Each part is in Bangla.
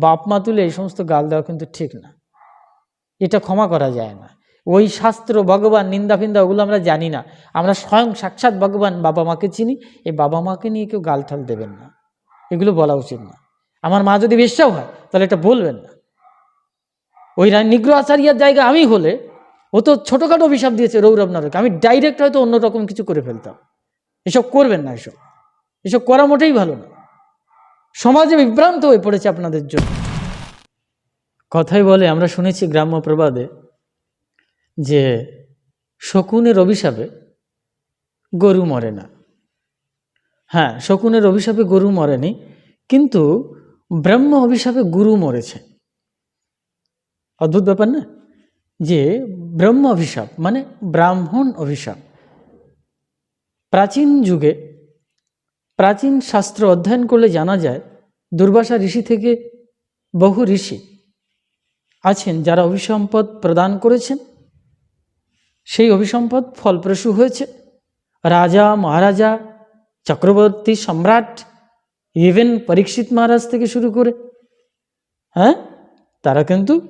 বাপ মা তুলে এই সমস্ত গাল দেওয়া কিন্তু ঠিক না। এটা ক্ষমা করা যায় না। ওই শাস্ত্র ভগবান, নিন্দা ফিন্দা ওগুলো আমরা জানি না। আমরা স্বয়ং সাক্ষাৎ ভগবান, বাবা মাকে চিনি। এই বাবা মাকে নিয়ে কেউ গালঠাল দেবেন না। এগুলো বলা উচিত না। আমার মা যদি বেশ্যাও হয়, তাহলে এটা বলবেন না। ওই নিগ্রহ আচারিয়ার জায়গা আমি হলে, ও তো ছোটোখাটো অভিশাপ দিয়েছে রৌরব নরক আমি ডাইরেক্ট হয়তো অন্যরকম কিছু করে ফেলতাম। এসব করবেন না এসব। এসব করা মোটেই ভালো না। সমাজে বিভ্রান্ত হয়ে পড়েছে আপনাদের জন্য। কথাই বলে, আমরা শুনেছি গ্রাম্য প্রবাদে যে শকুনের অভিশাপে গরু মরে না। হ্যাঁ শকুনের অভিশাপে গরু মরেনি, কিন্তু ব্রহ্ম অভিশাপে গুরু মরেছে। অদ্ভুত ব্যাপার না? যে ব্রহ্ম অভিশাপ মানে ব্রাহ্মণ অভিশাপ। প্রাচীন যুগে প্রাচীন শাস্ত্র অধ্যয়ন করলে জানা যায় দুর্বাসা ঋষি থেকে বহু ঋষি আছেন যারা অভিসম্পদ প্রদান করেছেন। সেই অভিসম্পদ ফলপ্রসূ হয়েছে। রাজা, মহারাজা, চক্রবর্তী সম্রাট ইভেন পরীক্ষিত মহারাজ থেকে শুরু করে হ্যাঁ? তারা কিন্তু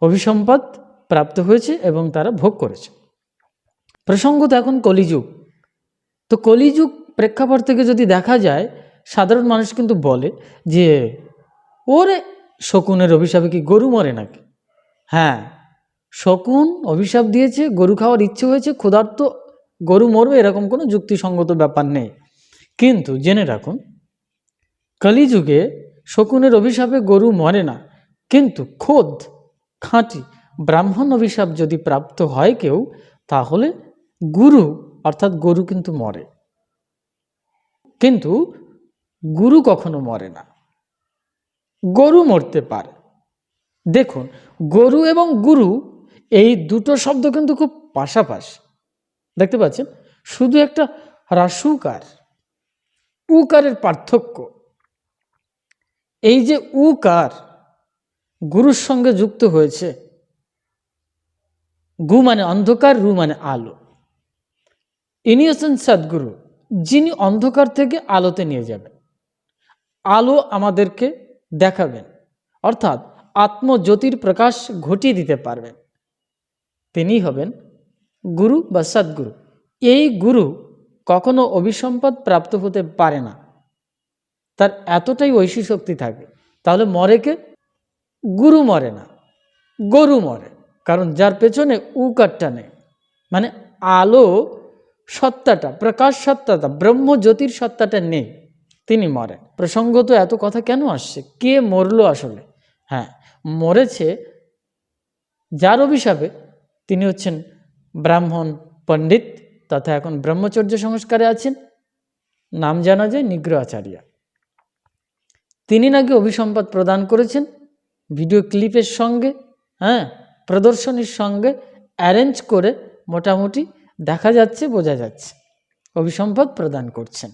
অভিসম্পদ প্রাপ্ত হয়েছে এবং তারা ভোগ করেছে। প্রসঙ্গত এখন কলিযুগ। তো কলিযুগ প্রেক্ষাপট থেকে যদি দেখা যায় সাধারণ মানুষ কিন্তু বলে যে, ওরে শকুনের অভিশাপে কি গরু মরে নাকি? হ্যাঁ শকুন অভিশাপ দিয়েছে, গরু খাওয়ার ইচ্ছে হয়েছে, ক্ষুধার্ত গরু মরবে, এরকম কোনো যুক্তিসঙ্গত ব্যাপার নেই। কিন্তু জেনে রাখুন, কলিযুগে শকুনের অভিশাপে গরু মরে না, কিন্তু খোদ, খাঁটি, ব্রাহ্মণ অভিশাপ যদি প্রাপ্ত হয় কেউ, তাহলে গুরু, অর্থাৎ গরু কিন্তু মরে। কিন্তু গুরু কখনো মরে না। গরু মরতে পারে। দেখুন, গরু এবং গুরু এই দুটো শব্দ কিন্তু খুব পাশাপাশি। দেখতে পাচ্ছেন? শুধু একটা হ্রাসুকার উকারের পার্থক্য। এই যে উকার গুরুর সঙ্গে যুক্ত হয়েছে, গু মানে অন্ধকার, রু মানে আলো। ইনি হচ্ছেন সদ্গুরু, যিনি অন্ধকার থেকে আলোতে নিয়ে যাবেন। আলো আমাদেরকে দেখাবেন। অর্থাৎ আত্মজ্যোতির প্রকাশ ঘটিয়ে দিতে পারবেন। তিনি হবেন গুরু বা সদ্গুরু। এই গুরু কখনো অভিসম্পদ প্রাপ্ত হতে পারে না। তার এতটাই ঐশী শক্তি থাকে, তাহলে মরে কে? গুরু মরে না, গরু মরে। কারণ যার পেছনে উকারটা নেই। মানে আলো সত্তাটা, প্রকাশ সত্তাটা, ব্রহ্মজ্যোতির সত্তাটা নেই। তিনি মরেন। প্রসঙ্গত এত কথা কেন আসছে? কে মরলো আসলে? হ্যাঁ মরেছে যার অভিশাপে তিনি হচ্ছেন ব্রাহ্মণ পণ্ডিত, তথা এখন ব্রহ্মচর্য সংস্কারে আছেন, নাম জানা যায় নিগ্রহ আচার্য তিনি নাকি অভিসম্পদ প্রদান করেছেন, ভিডিও ক্লিপের সঙ্গে হ্যাঁ প্রদর্শনীর সঙ্গে অ্যারেঞ্জ করে মোটামুটি দেখা যাচ্ছে, বোঝা যাচ্ছে। অভিসম্পদ প্রদান করছেন।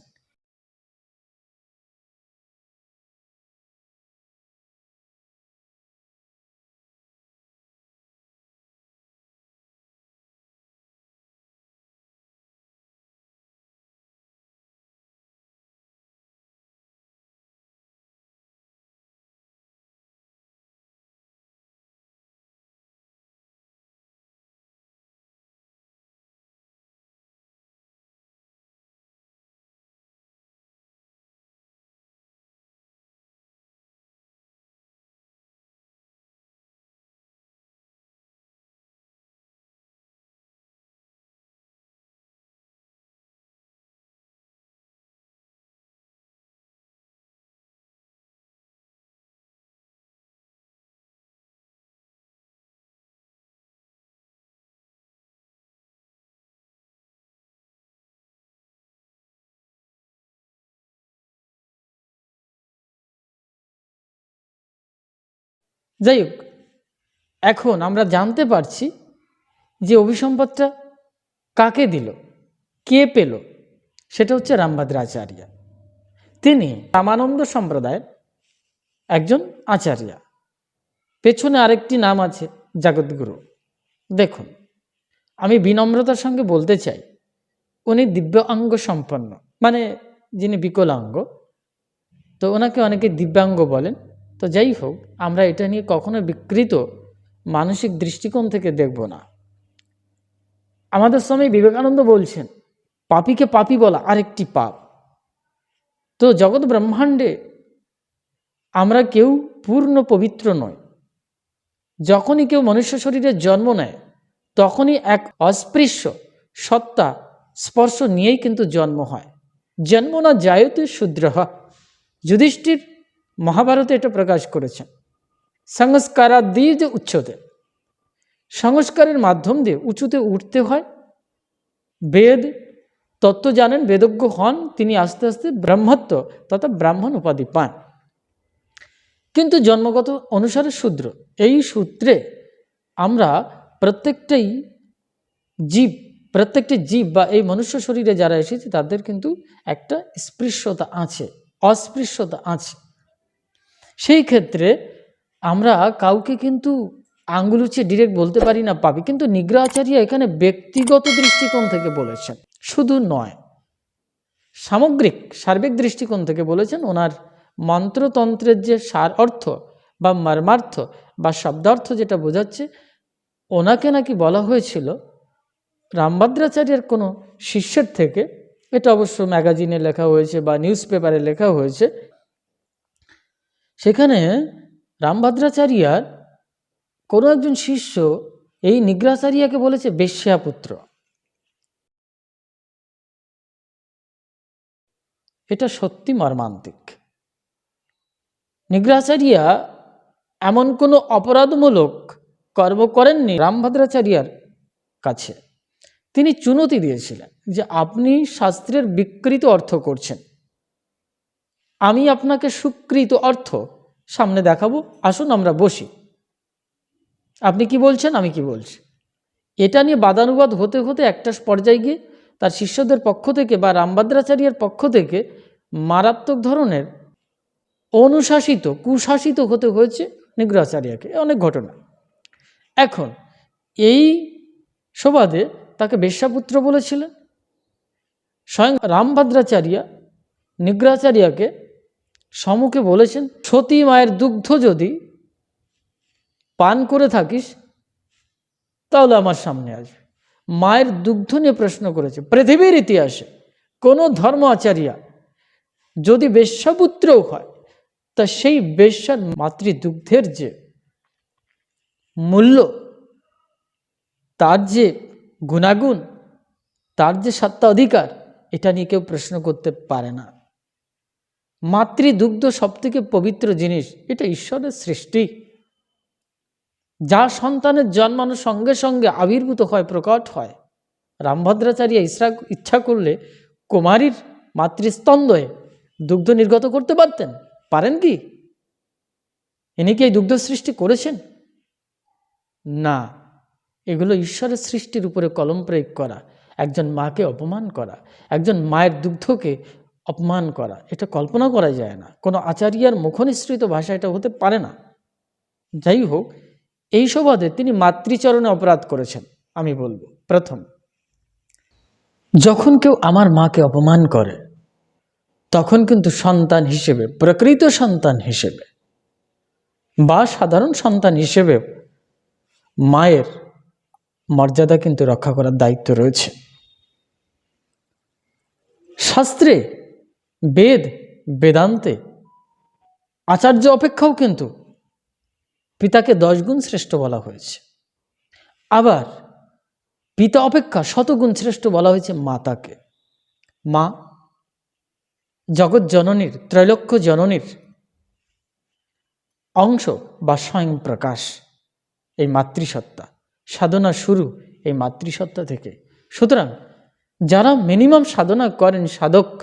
যাই হোক এখন আমরা জানতে পারছি যে অভিসম্পদটা কাকে দিল, কে পেল, সেটা হচ্ছে রামভদ্রাচার্য। তিনি রামানন্দ সম্প্রদায়ের একজন আচার্য। পেছনে আরেকটি নাম আছে জগৎগুরু দেখুন, আমি বিনম্রতার সঙ্গে বলতে চাই, উনি দিব্যাঙ্গ সম্পন্ন মানে যিনি বিকলাঙ্গ, তো ওনাকে অনেকে দিব্যাঙ্গ বলেন। তো যাই হোক, আমরা এটা নিয়ে কখনো বিকৃত মানসিক দৃষ্টিকোণ থেকে দেখব না। আমাদের স্বামী বিবেকানন্দ বলছেন, পাপীকে পাপী বলা আরেকটি পাপ। তো জগৎ ব্রহ্মাণ্ডে আমরা কেউ পূর্ণ পবিত্র নয় যখনই কেউ মনুষ্য শরীরে জন্ম নেয়, তখনই এক অস্পৃশ্য সত্তা স্পর্শ নিয়েই কিন্তু জন্ম হয়। জন্ম না জায়তে শূদ্র। যুধিষ্ঠির মহাভারতে এটা প্রকাশ করেছেন। সংস্কারাদি যে উচ্চতে সংস্কারের মাধ্যম দিয়ে উঁচুতে উঠতে হয়। বেদ, তত্ত্ব জানেন, বেদজ্ঞ হন, তিনি আস্তে আস্তে ব্রহ্মত্ব তথা ব্রাহ্মণ উপাধি পান। কিন্তু জন্মগত অনুসারে শূদ্র। এই সূত্রে আমরা প্রত্যেকটাই জীব, প্রত্যেকটি জীব বা এই মনুষ্য শরীরে যারা এসেছে, তাদের কিন্তু একটা স্পৃশ্যতা আছে, অস্পৃশ্যতা আছে। সেই ক্ষেত্রে আমরা কাউকে কিন্তু আঙ্গুল উঁচিয়ে ডিরেক্ট বলতে পারি না পাবি কিন্তু নিগ্রহাচার্য এখানে ব্যক্তিগত দৃষ্টিকোণ থেকে বলেছেন, শুধু নয়, সামগ্রিক, সার্বিক দৃষ্টিকোণ থেকে বলেছেন, ওনার মন্ত্রতন্ত্রের যে সার অর্থ বা মর্মার্থ বা শব্দার্থ যেটা বোঝাচ্ছে, ওনাকে নাকি বলা হয়েছিল রামভদ্রাচার্যের কোনো শিষ্যের থেকে। এটা অবশ্য ম্যাগাজিনে লেখা হয়েছে বা নিউজ পেপারে লেখা হয়েছে। সেখানে রামভদ্রাচার্যার কোনো একজন শিষ্য এই নিগ্রাচারিয়াকে বলেছে বেশ্যাপুত্র। এটা সত্যি মর্মান্তিক। নিগ্রাচারিয়া এমন কোনো অপরাধমূলক কর্ম করেননি রামভদ্রাচার্যার কাছে। তিনি চুনতি দিয়েছিলেন যে আপনি শাস্ত্রের বিকৃত অর্থ করছেন। আমি আপনাকে সুকৃত অর্থ। সামনে দেখাবো, আসুন আমরা বসি। আপনি কি বলছেন, আমি কি বলছি? এটা নিয়ে বাদানুবাদ হতে হতে একটা পর্যায়ে গিয়ে তার শিষ্যদের পক্ষ থেকে বা রামভদ্রাচার্যের পক্ষ থেকে মারাত্মক ধরনের অনুশাসিত, কুশাসিত হতে হয়েছে নিগ্রহাচার্যকে অনেক ঘটনা। এখন, এই সুবাদে তাকে বেশ্যাপুত্র বলেছিলেন। স্বয়ং রামভদ্রাচার্য নিগ্রহাচার্যকে সম্মুখে বলেছেন, সতী মায়ের দুগ্ধ যদি পান করে থাকিস, তাহলে আমার সামনে আসবে। মায়ের দুগ্ধ নিয়ে প্রশ্ন করেছে, পৃথিবীর ইতিহাসে কোনো ধর্ম আচার্যা যদি বেশ্যাপুত্রও হয়, তা সেই বেশ্যার মাতৃদুগ্ধের যে মূল্য, তার যে গুণাগুণ, তার যে সত্তা অধিকার এটা নিয়ে কেউ প্রশ্ন করতে পারে না। মাতৃদুগ্ধ সবথেকে পবিত্র জিনিস, এটা ঈশ্বরের সৃষ্টি। যা সন্তানের জন্মানোর সঙ্গে সঙ্গে আবির্ভূত হয়, প্রকট হয়। রামভদ্রাচার্য ইচ্ছা ইচ্ছা করলে কুমারীর মাতৃস্তন্দয়ে দুগ্ধ নির্গত করতে পারতেন। পারেন কি? ইনি কি এই দুগ্ধ সৃষ্টি করেছেন? না। এগুলো ঈশ্বরের সৃষ্টির উপরে কলম প্রয়োগ করা, একজন মাকে অপমান করা, একজন মায়ের দুগ্ধকে অপমান করা, এটা কল্পনা করা যায় না। কোনো আচার্যার মুখনিসৃত ভাষা এটা হতে পারে না। যাই হোক, এই সুবাদে তিনি মাতৃচরণে অপরাধ করেছেন, আমি বলব। প্রথম, যখন কেউ আমার মাকে অপমান করে, তখন কিন্তু সন্তান হিসেবে, প্রকৃত সন্তান হিসেবে বা সাধারণ সন্তান হিসেবে মায়ের মর্যাদা কিন্তু রক্ষা করার দায়িত্ব রয়েছে। শাস্ত্রে বেদ, বেদান্তে। আচার্য অপেক্ষাও কিন্তু পিতাকে দশ গুণ শ্রেষ্ঠ বলা হয়েছে। আবার পিতা অপেক্ষা শতগুণ শ্রেষ্ঠ বলা হয়েছে মাতাকে। মা জগৎ জননীর ত্রৈলক্ষ জননীর অংশ বা স্বয়ং প্রকাশ, এই মাতৃসত্তা সাধনা শুরু এই মাতৃসত্তা থেকে। সুতরাং যারা মিনিমাম সাধনা করেন সাধক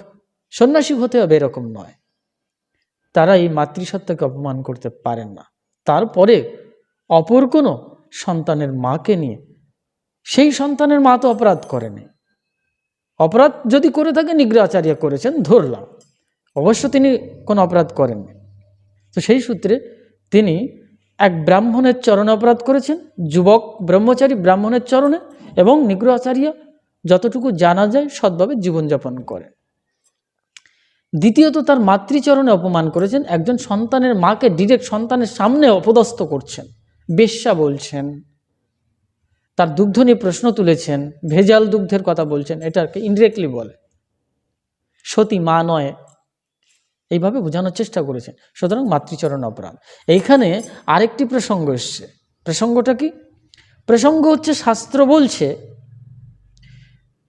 সন্ন্যাসী হতে হবে এরকম নয়। তারা এই মাতৃসত্তাকে অপমান করতে পারেন না। তারপরে অপর কোনো সন্তানের মাকে নিয়ে, সেই সন্তানের মা তো অপরাধ করেনি। অপরাধ যদি করে থাকে নিগ্রহাচার্য করেছেন, ধরলাম। অবশ্য তিনি কোনো অপরাধ করেননি। তো সেই সূত্রে তিনি এক ব্রাহ্মণের চরণে অপরাধ করেছেন, যুবক ব্রহ্মচারী ব্রাহ্মণের চরণে, এবং নিগ্রহাচার্য যতটুকু জানা যায়, সৎভাবে জীবনযাপন করে দ্বিতীয়ত তার মাতৃচরণে অপমান করেছেন, একজন সন্তানের মাকে ডিরেক্ট সন্তানের সামনে অপদস্থ করছেন, বেশ্যা বলছেন, তার দুগ্ধ নিয়ে প্রশ্ন তুলেছেন, ভেজাল দুগ্ধের কথা বলছেন, এটাকে ইনডিরেক্টলি বলে। সতী মা নয়, এইভাবে বোঝানোর চেষ্টা করেছেন, সুতরাং মাতৃচরণ অপরাধ। এইখানে আরেকটি প্রসঙ্গ এসছে, প্রসঙ্গটা কি? প্রসঙ্গ হচ্ছে, শাস্ত্র বলছে,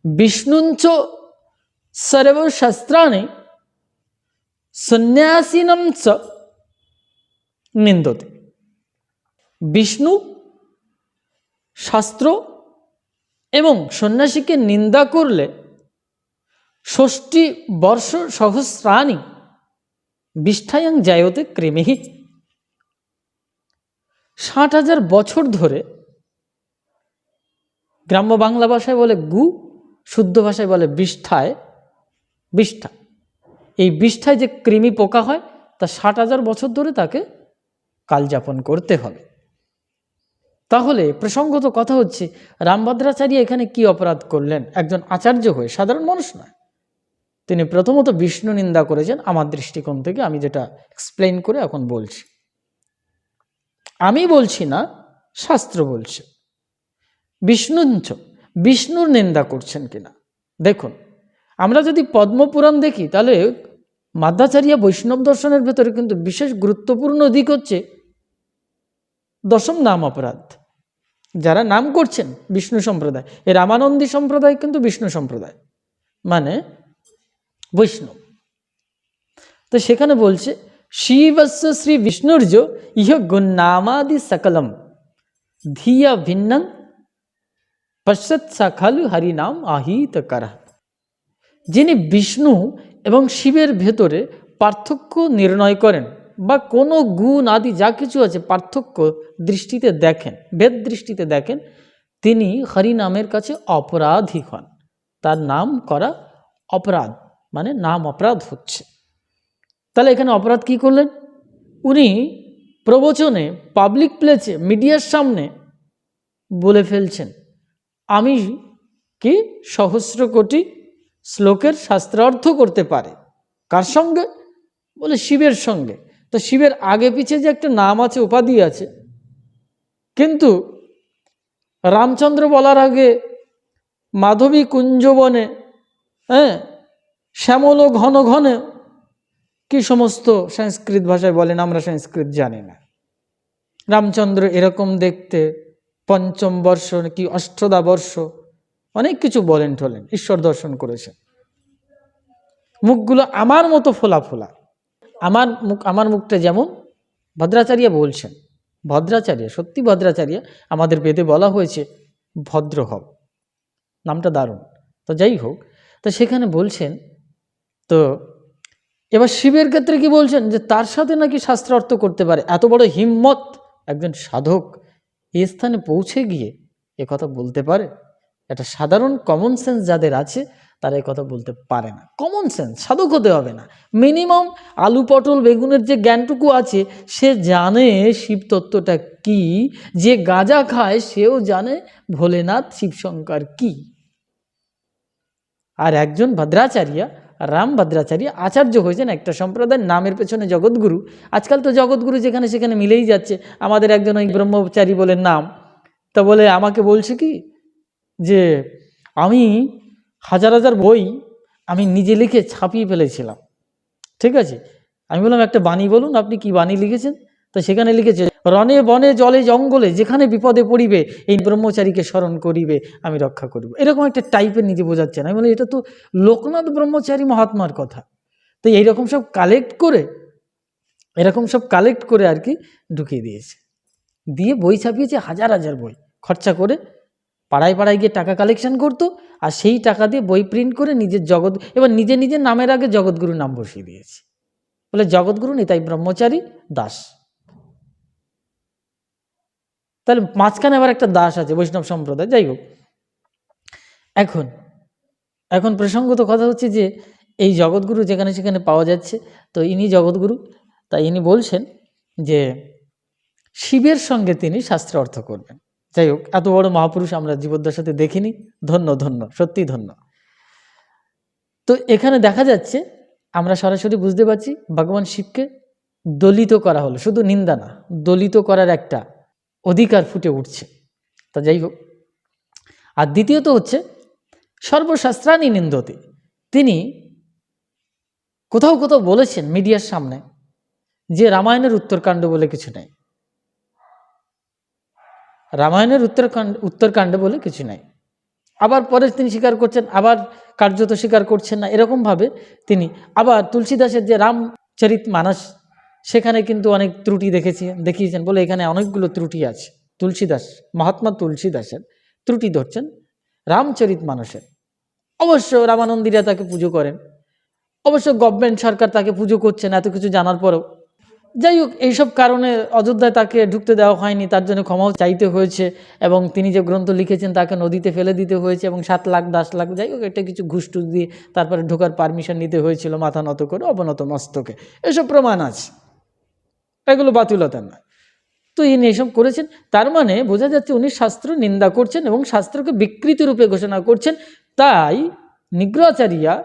বিষ্ণুঞ্চ সর্বশস্ত্রাণি সন্ন্যাসিনম চ নিন্দতে বিষ্ণু শাস্ত্র এবং সন্ন্যাসীকে নিন্দা করলে ষষ্ঠী বর্ষ সহস্রাণী বিষ্ঠায়াং জায়তে ক্রিমিহি ষাট হাজার বছর ধরে গ্রাম্য বাংলা ভাষায় বলে গু শুদ্ধ ভাষায় বলে বিষ্ঠায় বিষ্ঠা এই বিষ্ঠায় যে কৃমি পোকা হয়, তা ষাট হাজার বছর ধরে তাকে কালযাপন করতে হবে। তাহলে প্রসঙ্গত কথা হচ্ছে রামভদ্রাচার্য এখানে কি অপরাধ করলেন? একজন আচার্য হয়ে, সাধারণ মানুষ নয়। তিনি প্রথমত বিষ্ণু নিন্দা করেছেন, আমার দৃষ্টিকোণ থেকে আমি যেটা এক্সপ্লেন করে এখন বলছি। আমি বলছি না, শাস্ত্র বলছে। বিষ্ণুঞ্চ, বিষ্ণুর নিন্দা করছেন কিনা? দেখুন আমরা যদি পদ্মপুরাণ দেখি, তাহলে মাধ্যাচার্য বৈষ্ণব দর্শনের ভেতরে কিন্তু বিশেষ গুরুত্বপূর্ণ দিক হচ্ছে দশম নাম অপরাধ। যারা নাম করছেন বিষ্ণু সম্প্রদায় এই রামানন্দী সম্প্রদায় কিন্তু বিষ্ণু সম্প্রদায় মানে বৈষ্ণব। তো সেখানে বলছে, শিবস্য শ্রী বিষ্ণুর্য, ইহ গুণনামাদি সকলম, ধিয়া ভিন্নং পশ্চাৎ সাখালু হরিনাম আহিত করা। যিনি বিষ্ণু এবং শিবের ভেতরে পার্থক্য নির্ণয় করেন বা কোনো গুণ আদি যা কিছু আছে পার্থক্য দৃষ্টিতে দেখেন, ভেদ দৃষ্টিতে দেখেন, তিনি হরিনামের কাছে অপরাধী হন। তার নাম করা অপরাধ মানে নাম অপরাধ হচ্ছে। তাহলে এখানে অপরাধ কি করলেন? উনি প্রবচনে পাবলিক প্লেসে মিডিয়ার সামনে বলে ফেলছেন, আমি কি সহস্র কোটি শ্লোকের শাস্ত্রার্থ করতে পারে। কার সঙ্গে? বলে শিবের সঙ্গে। তো শিবের আগে পিছে যে একটা নাম আছে, উপাধি আছে। কিন্তু রামচন্দ্র বলার আগে মাধবী কুঞ্জবনে হ্যাঁ শ্যামল ঘন ঘনে, কি সমস্ত সংস্কৃত ভাষায় বলেন আমরা সংস্কৃত জানি না। রামচন্দ্র এরকম দেখতে, পঞ্চম বর্ষ কি অষ্টদা বর্ষ। অনেক কিছু বলেন ঠলেন, ঈশ্বর দর্শন করেছেন। মুখগুলো আমার মতো ফোলা ফোলা। আমার মুখ, আমার মুখটা যেমন ভদ্রাচার্য বলছেন, ভদ্রাচার্য, সত্যি ভদ্রাচার্য, আমাদের বেদে বলা হয়েছে, ভদ্র হব নামটা দারুণ। তো যাই হোক, তো সেখানে বলছেন, তো এবার শিবের ক্ষেত্রে কি বলছেন? যে তার সাথে নাকি শাস্ত্র অর্থ করতে পারে। এত বড় হিম্মত! একজন সাধক এই স্থানে পৌঁছে গিয়ে এ কথা বলতে পারে? একটা সাধারণ কমন সেন্স যাদের আছে, তারা এই কথা বলতে পারে না। কমন সেন্স সাধক হতে হবে না। মিনিমাম আলু, পটল, বেগুনের যে জ্ঞানটুকু আছে, সে জানে শিব তত্ত্বটা কি, যে গাঁজা খায়, সেও জানে ভোলেনাথ শিবশঙ্কর কি। আর একজন ভদ্রাচার্য রাম ভদ্রাচার্য আচার্য হয়েছেন একটা সম্প্রদায়ের নামের পেছনে জগৎগুরু। আজকাল তো জগৎগুরু যেখানে সেখানে মিলেই যাচ্ছে। আমাদের একজন ওই ব্রহ্মচারী বলে নাম। তা বলে, আমাকে বলছে কি যে আমি হাজার হাজার বই আমি নিজে লিখে ছাপিয়ে ফেলেছিলাম। ঠিক আছে? আমি বললাম, একটা বাণী বলুন, আপনি কি বাণী লিখেছেন? তো সেখানে লিখেছে রনে বনে, জলে, জঙ্গলে, যেখানে বিপদে পড়িবে, এই ব্রহ্মচারীকে স্মরণ করিবে, আমি রক্ষা করিব। এরকম একটা টাইপের নিজে বোঝাচ্ছেন আমি বলি এটা তো লোকনাথ ব্রহ্মচারী মহাত্মার কথা। তো এইরকম সব কালেক্ট করে, এরকম সব কালেক্ট করে আর কি ঢুকিয়ে দিয়েছে। দিয়ে বই ছাপিয়েছে হাজার হাজার বই। খরচা করে পাড়ায় পাড়ায় গিয়ে টাকা কালেকশন করতো আর সেই টাকা দিয়ে বই প্রিন্ট করে নিজের জগৎ, এবার নিজে নিজের নামের আগে জগৎগুরু নাম বসিয়ে দিয়েছে। বলে জগৎগুরু নিতাই ব্রহ্মচারী দাস। তাহলে মাঝখানে আবার একটা দাস আছে, বৈষ্ণব সম্প্রদায়, যাই হোক। এখন এখন প্রসঙ্গত কথা হচ্ছে যে, এই জগৎগুরু যেখানে সেখানে পাওয়া যাচ্ছে, তো ইনি জগৎগুরু, তাই ইনি বলছেন যে, শিবের সঙ্গে তিনি শাস্ত্র অর্থ করবেন। যাই হোক এত বড় মহাপুরুষ আমরা জীবদ্দশাতে দেখিনি। ধন্য ধন্য সত্যি ধন্য। তো এখানে দেখা যাচ্ছে, আমরা সরাসরি বুঝতে পারছি, ভগবান শিবকে দলিত করা হলো। শুধু নিন্দা না, দলিত করার একটা অধিকার ফুটে উঠছে। তা যাই হোক আর দ্বিতীয়ত হচ্ছে সর্বশাস্ত্রানি নিন্দতে। তিনি কোথাও কোথাও বলেছেন মিডিয়ার সামনে যে রামায়ণের উত্তরকাণ্ড বলে কিছু নেই। রামায়ণের উত্তরকাণ্ড উত্তরকাণ্ড বলে কিছু নাই। আবার পরে তিনি স্বীকার করছেন, আবার কার্যত স্বীকার করছেন না। এরকমভাবে তিনি আবার তুলসীদাসের যে রামচরিত মানস, সেখানে কিন্তু অনেক ত্রুটি দেখেছি দেখিয়েছেন বলে এখানে অনেকগুলো ত্রুটি আছে। তুলসীদাস, মহাত্মা তুলসীদাসের ত্রুটি ধরছেন রামচরিত মানুষের অবশ্য রামানন্দীরা তাকে পুজো করেন। অবশ্য গভর্নমেন্ট সরকার তাকে পুজো করছেন এত কিছু জানার পরেও যাই হোক, এইসব কারণে অযোধ্যায় তাকে ঢুকতে দেওয়া হয়নি, তার জন্য ক্ষমাও চাইতে হয়েছে এবং তিনি যে গ্রন্থ লিখেছেন তাকে নদীতে ফেলে দিতে হয়েছে এবং সাত লাখ, দশ লাখ, যাই হোক, এটা কিছু ঘুষ টুস দিয়ে তারপরে ঢোকার পারমিশন নিতে হয়েছিল মাথা নত করে অবনত মস্তকে। এসব প্রমাণ আছে। এগুলো বাতুলতা নয়। তো ইনি এসব করেছেন, তার মানে বোঝা যাচ্ছে উনি শাস্ত্র নিন্দা করছেন এবং শাস্ত্রকে বিকৃতি রূপে ঘোষণা করছেন, তাই নিগ্রহাচারিয়া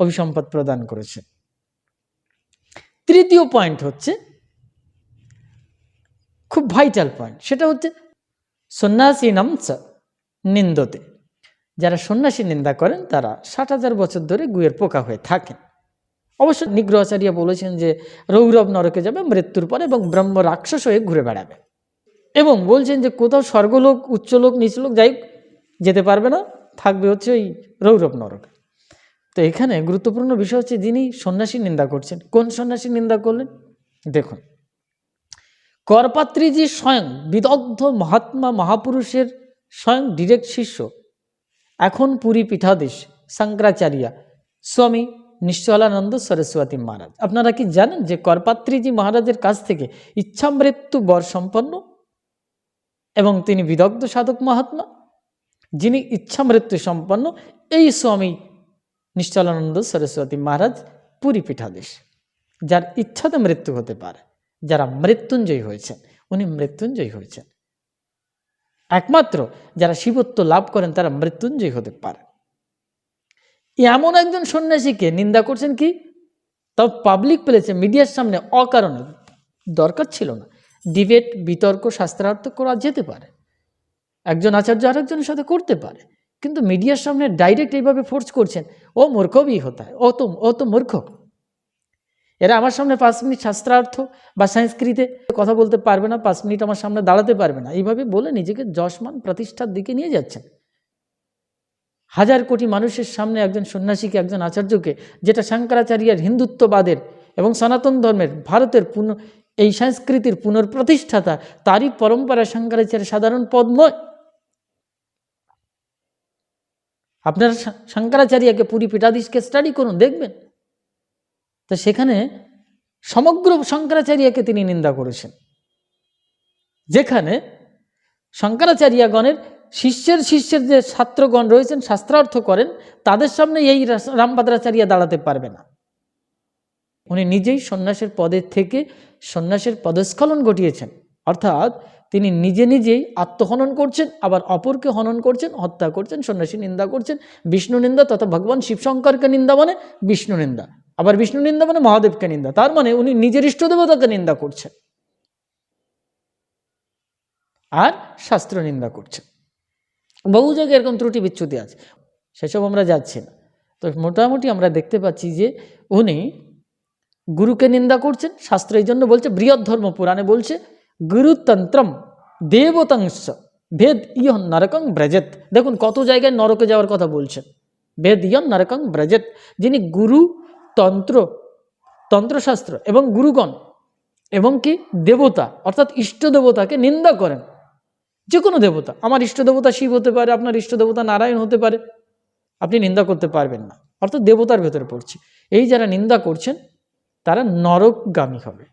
অভিসম্পদ প্রদান করেছেন। তৃতীয় পয়েন্ট হচ্ছে খুব ভাইটাল পয়েন্ট সেটা হচ্ছে সন্ন্যাসীনাম চ নিন্দতে। যারা সন্ন্যাসী নিন্দা করেন, তারা ষাট হাজার বছর ধরে গুয়ের পোকা হয়ে থাকেন। অবশ্য নিগ্রহাচার্য বলেছেন যে রৌরব নরকে যাবে, মৃত্যুর পর এবং ব্রহ্ম রাক্ষস হয়ে ঘুরে বেড়াবে। এবং বলছেন যে কোথাও স্বর্গলোক, উচ্চলোক, নিচলোক যাই যেতে পারবে না, থাকবে হচ্ছে ওই রৌরব নরক। তো এখানে গুরুত্বপূর্ণ বিষয় হচ্ছে যিনি সন্ন্যাসী নিন্দা করছেন। কোন সন্ন্যাসী নিন্দা করলেন? দেখুন। করপাত্রীজি স্বয়ং বিদগ্ধ মহাত্মা মহাপুরুষের স্বয়ং ডিরেক্ট শিষ্য। এখন পুরী পীঠাধীশ শঙ্করাচার্য স্বামী নিশ্চলানন্দ সরস্বতী মহারাজ। আপনারা কি জানেন যে করপাত্রীজি মহারাজের কাছ থেকে ইচ্ছামৃত্যু বর সম্পন্ন? এবং তিনি বিদগ্ধ সাধক মহাত্মা? যিনি ইচ্ছামৃত্যু সম্পন্ন, এই স্বামী নিশ্চলানন্দ সরস্বতী মহারাজ পুরী পীঠাধীশ, যার ইচ্ছাতে মৃত্যু হতে পারে, যারা মৃত্যুঞ্জয়ী হয়েছেন, উনি মৃত্যুঞ্জয়ী হয়েছেন। একমাত্র যারা শিবত্ব লাভ করেন, তারা মৃত্যুঞ্জয়ী হতে পারে। এমন একজন সন্ন্যাসীকে নিন্দা করছেন কি? তাও পাবলিক প্লেসে মিডিয়ার সামনে অকারণে দরকার ছিল না। ডিবেট বিতর্ক, শাস্ত্রার্থ করা যেতে পারে। একজন আচার্য আরেকজনের সাথে করতে পারে। কিন্তু মিডিয়ার সামনে ডাইরেক্ট এইভাবে ফোর্স করছেন, ও মূর্খবই হতে হয় ও তো ও তো মূর্খ। এরা আমার সামনে পাঁচ মিনিট শাস্ত্রার্থ বা সংস্কৃতে কথা বলতে পারবে না, পাঁচ মিনিট আমার সামনে দাঁড়াতে পারবে না। এইভাবে বলে নিজেকে যশমান প্রতিষ্ঠার দিকে নিয়ে যাচ্ছেন। হাজার কোটি মানুষের সামনে একজন সন্ন্যাসীকে, একজন আচার্যকে, যেটা শঙ্করাচার্যের হিন্দুত্ববাদের এবং সনাতন ধর্মের ভারতের পুনঃ, এই সংস্কৃতির পুনর্প্রতিষ্ঠাতা তারই পরম্পরা শঙ্করাচার্যের সাধারণ পদ নয়। আপনারা শঙ্করাচার্যকে পুরী পীঠাধীশকে স্টাডি করুন, দেখবেন। তো সেখানে সমগ্র শঙ্করাচার্যকে তিনি নিন্দা করেছেন। যেখানে শঙ্করাচার্যগণের শিষ্যের শিষ্যের যে ছাত্রগণ রয়েছেন, শাস্ত্রার্থ করেন, তাদের সামনে এই রামভদ্রাচার্য দাঁড়াতে পারবে না। উনি নিজেই সন্ন্যাসের পদের থেকে সন্ন্যাসের পদস্খলন ঘটিয়েছেন। অর্থাৎ তিনি নিজে নিজেই আত্মহনন করছেন, আবার অপরকে হনন করছেন, হত্যা করছেন, সন্ন্যাসী নিন্দা করছেন, বিষ্ণু নিন্দা তথা ভগবান শিবশঙ্করকে নিন্দা মানে বিষ্ণু নিন্দা, আবার বিষ্ণু নিন্দা মানে মহাদেবকে নিন্দা, তার মানে উনি নিজের ইষ্টদেবতাকে নিন্দা করছেন। আর শাস্ত্র নিন্দা করছেন। বহু জায়গায় এরকম ত্রুটি বিচ্ছুতি আছে, সেসব আমরা যাচ্ছি না। তো মোটামুটি আমরা দেখতে পাচ্ছি যে উনি গুরুকে নিন্দা করছেন, শাস্ত্র এই জন্য বলছে বৃহৎ ধর্ম পুরাণে বলছে, গুরুতন্ত্রম দেবতংশ। ভেদ ইয়ন নরকং ব্রজেত। দেখুন, কত জায়গায় নরকে যাওয়ার কথা বলছেন ভেদ ইয়ন নরকং ব্রজেত, যিনি গুরু, তন্ত্র, তন্ত্রশাস্ত্র এবং গুরুগণ এবং কি দেবতা, অর্থাৎ ইষ্ট দেবতাকে নিন্দা করেন। যে কোনো দেবতা। আমার ইষ্ট দেবতা শিব হতে পারে, আপনার ইষ্ট দেবতা নারায়ণ হতে পারে। আপনি নিন্দা করতে পারবেন না। অর্থাৎ দেবতার ভেতরে পড়ছে। এই যারা নিন্দা করছেন, তারা নরকগামী হবে।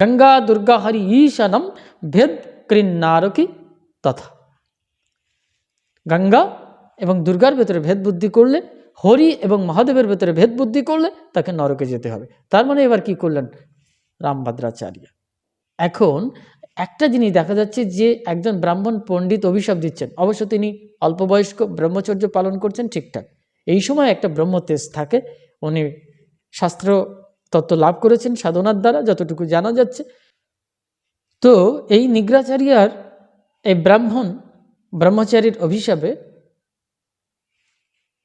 গঙ্গা, দুর্গা, হরি, ঈশানম, ভেদ কৃন্নারকি তথা। গঙ্গা এবং দুর্গার ভেতরে ভেদ বুদ্ধি করলে, হরি এবং মহাদেবের ভেতরে ভেদ বুদ্ধি করলে তাকে নরকে যেতে হবে। তার মানে এবার কি করলেন রামভদ্রাচার্য। এখন একটা জিনিস দেখা যাচ্ছে যে একজন ব্রাহ্মণ পণ্ডিত অভিশাপ দিচ্ছেন। অবশ্য তিনি অল্প বয়স্ক ব্রহ্মচর্য পালন করছেন ঠিকঠাক। এই সময় একটা ব্রহ্মতেজ থাকে। উনি শাস্ত্র তত্ত্ব লাভ করেছেন সাধনার দ্বারা, যতটুকু জানা যাচ্ছে। তো এই নিগ্রাচারিয়ার এই ব্রাহ্মণ ব্রহ্মচারীর অভিশাপে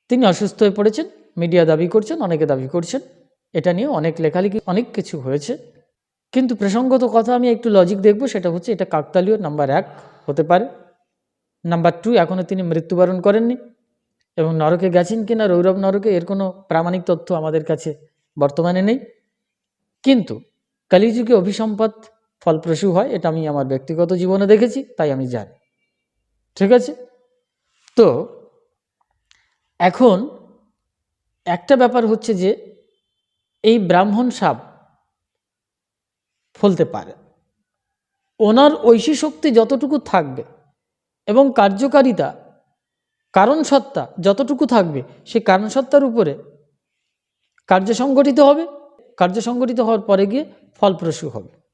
তিনি অসুস্থ হয়ে পড়েছেন মিডিয়া দাবি করছেন, অনেকে দাবি করছেন, এটা নিয়ে অনেক লেখালেখি, অনেক কিছু হয়েছে। কিন্তু প্রসঙ্গত কথা আমি একটু লজিক দেখব, সেটা হচ্ছে এটা কাকতালীয় নাম্বার এক হতে পারে। নাম্বার টু এখনও তিনি মৃত্যুবরণ করেননি। এবং নরকে গেছেন কিনা, রৌরব নরকে, এর কোনো প্রামাণিক তথ্য আমাদের কাছে বর্তমানে নেই। কিন্তু কালীযুগে অভিসম্পাদ ফলপ্রসূ হয়, এটা আমি আমার ব্যক্তিগত জীবনে দেখেছি, তাই আমি জানি। ঠিক আছে? তো, এখন একটা ব্যাপার হচ্ছে যে, এই ব্রাহ্মণ সাপ ফলতে পারে। ওনার ঐশী শক্তি যতটুকু থাকবে এবং কার্যকারিতা কারণ সত্তা যতটুকু থাকবে সেই কারণ সত্তার উপরে কার্য সংগঠিত হবে কার্য সংগঠিত হওয়ার পরে গিয়ে ফলপ্রসূ হবে।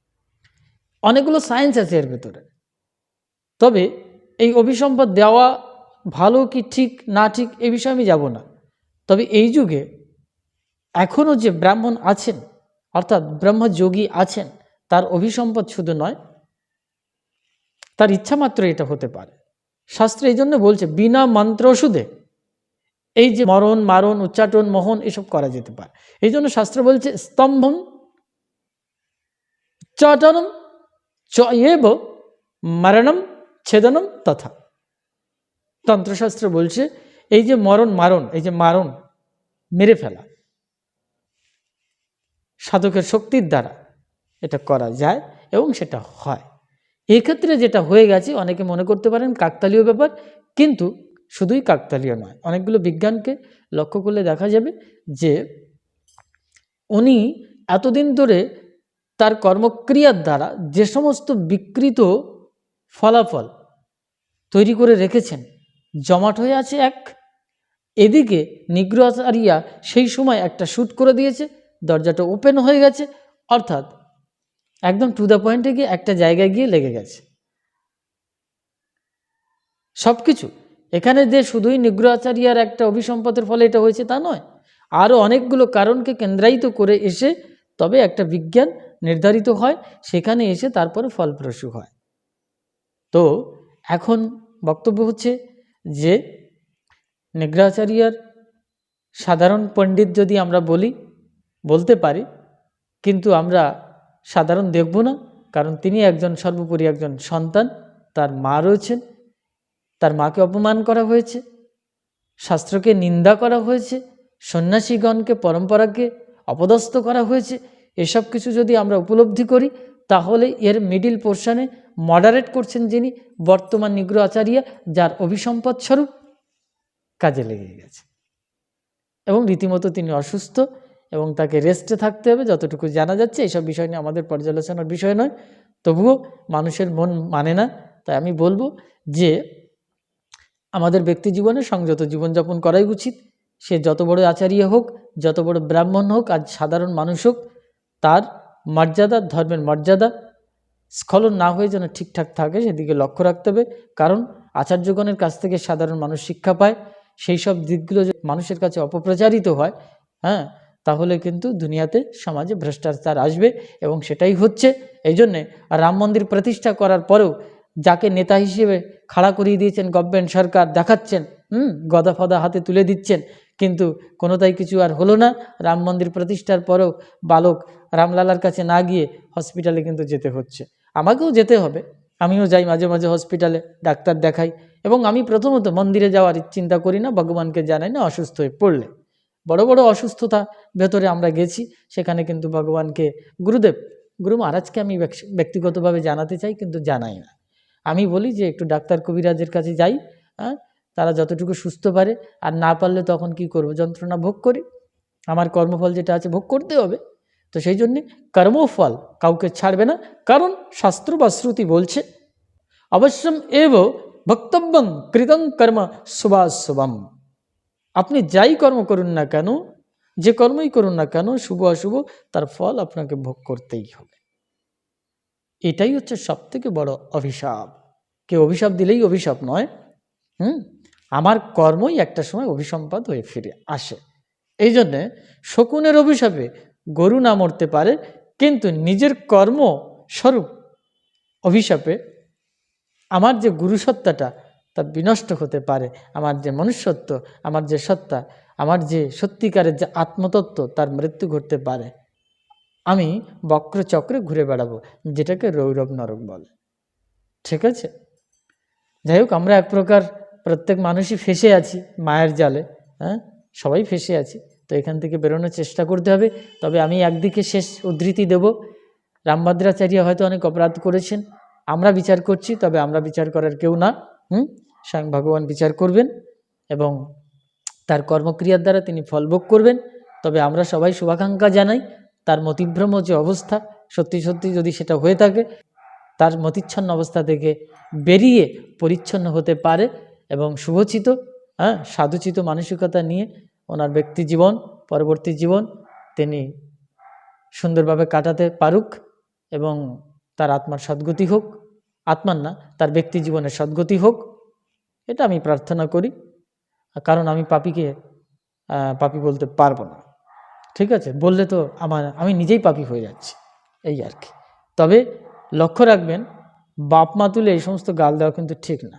অনেকগুলো সায়েন্স আছে এর ভেতরে। তবে এই অভিসম্পদ দেওয়া ভালো কি ঠিক, না ঠিক, এ বিষয়ে আমি যাব না। তবে এই যুগে এখনও যে ব্রাহ্মণ আছেন, অর্থাৎ ব্রহ্মযোগী আছেন, তার অভিসম্পদ শুধু নয়, তার ইচ্ছা মাত্র এটা হতে পারে। শাস্ত্র এই জন্য বলছে, বিনা মন্ত্র ওষুধে এই যে মরণ, মারণ, উচ্চাটন, মোহন, এসব করা যেতে পারে। এই জন্য শাস্ত্র বলছে, স্তম্ভম, উচ্চাটনম চ এব মরণম ছেদনম তথা। তন্ত্রশাস্ত্র বলছে, এই যে মরণ, মারণ, এই যে মারণ, মেরে ফেলা। সাধকের শক্তির দ্বারা এটা করা যায় এবং সেটা হয়। এক্ষেত্রে যেটা হয়ে গেছে, অনেকে মনে করতে পারেন কাকতালীয় ব্যাপার, কিন্তু শুধুই কাকতালীয় নয়। অনেকগুলো বিজ্ঞানকে লক্ষ্য করলে দেখা যাবে যে উনি এতদিন ধরে তার কর্মক্রিয়ার দ্বারা যে সমস্ত বিকৃত ফলাফল তৈরি করে রেখেছেন, জমাট হয়ে আছে এক। এদিকে নিগ্রহাচারিয়া সেই সময় একটা শ্যুট করে দিয়েছে, দরজাটা ওপেন হয়ে গেছে, অর্থাৎ একদম টু দ্য পয়েন্টে গিয়ে একটা জায়গায় গিয়ে লেগে গেছে। সব কিছু এখানে যে শুধুই নিগ্রহাচারিয়ার একটা অভিসম্পদের ফলে এটা হয়েছে তা নয় আরও অনেকগুলো কারণকে কেন্দ্রায়িত করে এসে তবে একটা বিজ্ঞান নির্ধারিত হয়, সেখানে এসে তারপরে ফলপ্রসূ হয়। তো এখন বক্তব্য হচ্ছে যে নিগ্রহাচারিয়ার সাধারণ পণ্ডিত যদি আমরা বলি, বলতে পারি, কিন্তু আমরা সাধারণ দেখব না, কারণ তিনি একজন, সর্বোপরি একজন সন্তান, তার মা রয়েছেন, তার মাকে অপমান করা হয়েছে, শাস্ত্রকে নিন্দা করা হয়েছে, সন্ন্যাসীগণকে, পরম্পরাকে অপদস্থ করা হয়েছে এসব কিছু যদি আমরা উপলব্ধি করি, তাহলে এর মিডিল পোর্শনে মডারেট করছেন যিনি, বর্তমান নিগ্রহ আচার্য, যার অভিসম্পদ স্বরূপ কাজে লেগে গেছে। এবং রীতিমতো তিনি অসুস্থ এবং তাকে রেস্টে থাকতে হবে, যতটুকু জানা যাচ্ছে এইসব বিষয় নিয়ে আমাদের পর্যালোচনার বিষয় নয়। তবুও মানুষের মন মানে না। তাই আমি বলব যে, আমাদের ব্যক্তি জীবনে সংযত জীবনযাপন করাই উচিত। সে যত বড় আচার্য হোক, যত বড় ব্রাহ্মণ হোক, আজ সাধারণ মানুষ হোক তার মর্যাদা, ধর্মের মর্যাদা স্খলন না হয়ে যেন ঠিকঠাক থাকে, সেদিকে লক্ষ্য রাখতে হবে। কারণ আচার্যগণের কাছ থেকে সাধারণ মানুষ শিক্ষা পায়, সেই সব দিকগুলো যে মানুষের কাছে অপপ্রচারিত হয় হ্যাঁ তাহলে কিন্তু দুনিয়াতে সমাজে ভ্রষ্টাচার আসবে এবং সেটাই হচ্ছে। এই জন্যে রাম মন্দির প্রতিষ্ঠা করার পরেও যাকে নেতা হিসেবে খাড়া করিয়ে দিয়েছেন গভর্নমেন্ট সরকার দেখাচ্ছেন, হুম গদা ফদা হাতে তুলে দিচ্ছেন কিন্তু কোনোটাই কিছু আর হলো না। রাম মন্দির প্রতিষ্ঠার পরেও বালক রামলালার কাছে না গিয়ে হসপিটালে কিন্তু যেতে হচ্ছে। আমাকেও যেতে হবে। আমিও যাই মাঝে মাঝে হসপিটালে ডাক্তার দেখাই। এবং আমি প্রথমত মন্দিরে যাওয়ার চিন্তা করি না, ভগবানকে জানাই না অসুস্থ হয়ে পড়লে। বড় বড় অসুস্থতা ভেতরে আমরা গেছি, সেখানে কিন্তু ভগবানকে, গুরুদেব, গুরু মহারাজকে আমি ব্যক্তিগতভাবে জানাতে চাই, কিন্তু জানাই না। আমি বলি যে একটু ডাক্তার কবিরাজের কাছে যাই হ্যাঁ তারা যতটুকু সুস্থ পারে, আর না পারলে তখন কি করব? যন্ত্রণা ভোগ করি। আমার কর্মফল যেটা আছে ভোগ করতে হবে। তো সেই জন্যে কর্মফল কাউকে ছাড়বে না। কারণ শাস্ত্র বা শ্রুতি বলছে, অবশ্যম এব বক্তব্যং কৃতং কর্ম শুভাশুভম। আপনি যাই কর্ম করুন না কেন, যে কর্মই করুন না কেন, শুভ অশুভ, তার ফল আপনাকে ভোগ করতেই হবে। এটাই হচ্ছে সব থেকে বড় অভিশাপ। কেউ অভিশাপ দিলেই অভিশাপ নয়। হুম? আমার কর্মই একটা সময় অভিসম্পাদ হয়ে ফিরে আসে। এই জন্যে শকুনের অভিশাপে গরু না মরতে পারে, কিন্তু নিজের কর্ম স্বরূপ অভিশাপে আমার যে গুরুসত্তাটা, তা বিনষ্ট হতে পারে। আমার যে মনুষ্যত্ব, আমার যে সত্তা, আমার যে সত্যিকারের যে আত্মতত্ত্ব, তার মৃত্যু ঘটতে পারে। আমি বক্রচক্রে ঘুরে বেড়াবো, যেটাকে রৌরব নরক বলে। ঠিক আছে? যাই হোক, আমরা এক প্রকার প্রত্যেক মানুষই ফেসে আছি মায়ের জালে হ্যাঁ? সবাই ফেসে আছি। তো এখান থেকে বেরোনোর চেষ্টা করতে হবে। তবে আমি একদিকে শেষ উদ্ধৃতি দেব। রামভদ্রাচার্য হয়তো অনেক অপরাধ করেছেন। আমরা বিচার করছি, তবে আমরা বিচার করার কেউ না, হুম? স্বয়ং ভগবান বিচার করবেন এবং তার কর্মক্রিয়ার দ্বারা তিনি ফলভোগ করবেন। তবে আমরা সবাই শুভাকাঙ্ক্ষা জানাই, তার মতিভ্রম যে অবস্থা, সত্যি সত্যি যদি সেটা হয়ে থাকে, তার মতিচ্ছন্ন অবস্থা থেকে বেরিয়ে পরিচ্ছন্ন হতে পারে। এবং শুভচিত হ্যাঁ সাধুচিত মানসিকতা নিয়ে ওনার ব্যক্তি জীবন, পরবর্তী জীবন তিনি সুন্দরভাবে কাটাতে পারুক এবং তার আত্মার সদ্গতি হোক, আত্মার না, তার ব্যক্তি জীবনের সদ্গতি হোক, এটা আমি প্রার্থনা করি। কারণ আমি পাপিকে পাপি বলতে পারব না। ঠিক আছে? বললে তো আমার, আমি নিজেই পাপি হয়ে যাচ্ছি, এই আর কি। তবে লক্ষ্য রাখবেন বাপ মা তুলে এই সমস্ত গাল দেওয়া কিন্তু ঠিক না।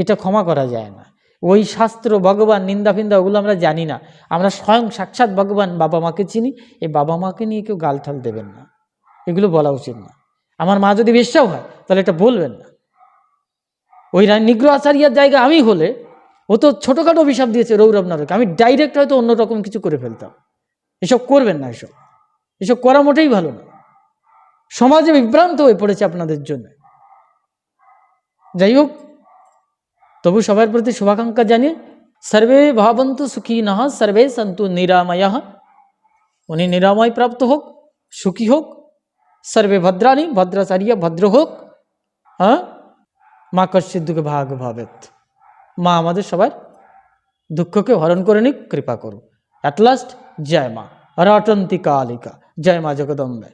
এটা ক্ষমা করা যায় না। ওই শাস্ত্র ভগবান, নিন্দা ফিন্দা ওগুলো আমরা জানি না। আমরা স্বয়ং সাক্ষাৎ ভগবান, বাবা মাকে চিনি, এই বাবা মাকে নিয়ে কেউ গালঠাল দেবেন না। এগুলো বলা উচিত না। আমার মা যদি বেশ্যাও হয়, তাহলে এটা বলবেন না। ওই নিগ্রহ আচারিয়ার জায়গা আমি হলে, ও তো ছোটোখাটো অভিশাপ দিয়েছে রৌরব নরক আমি ডাইরেক্ট হয়তো অন্যরকম কিছু করে ফেলতাম। এসব করবেন না এসব। এসব করা মোটেই ভালো না। সমাজে বিভ্রান্ত হয়ে পড়েছে আপনাদের জন্য। যাই হোক তবু সবার প্রতি শুভাকাঙ্ক্ষা জানিয়ে সর্বে ভাবন্তু সুখী নহ সর্বে সন্তু নিরাময় উনি নিরাময় প্রাপ্ত হোক সুখী হোক সর্বে ভদ্রাণী ভদ্রাচার্য ভদ্র হোক হ্যাঁ মা কশ্চিত দুঃখে ভাগ ভাবেত মা আমাদের সবার দুঃখকে হরণ করে নিক কৃপা করুক অ্যাট লাস্ট জয় মা রটন্তি কালিকা জয় মা জগদম্বে